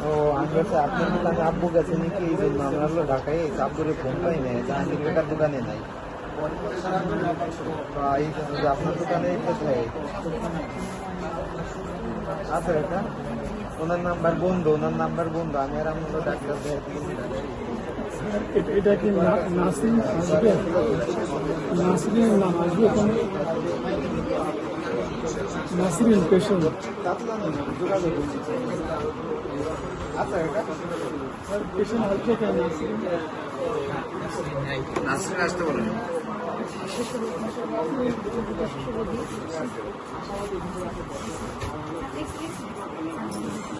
ও, আমি বলছি, আপনার আব্বু গেছে নাকি? এই জন্য আমরা ঢাকায় আব্বুরে ফোন পাই নাই জাহাঙ্গীর বেকার দোকানে নাই। আপনার দোকানে কোথায় আছে এটা ওনার নাম্বার বন্ধ ওনার নাম্বার বন্ধ আমি আর আমি ডাক্তার এটা- কি না- নাসরিন আসবে নাম আসবে পেশেন্ট। আছে এটা পেশেন্ট আসবে কেন на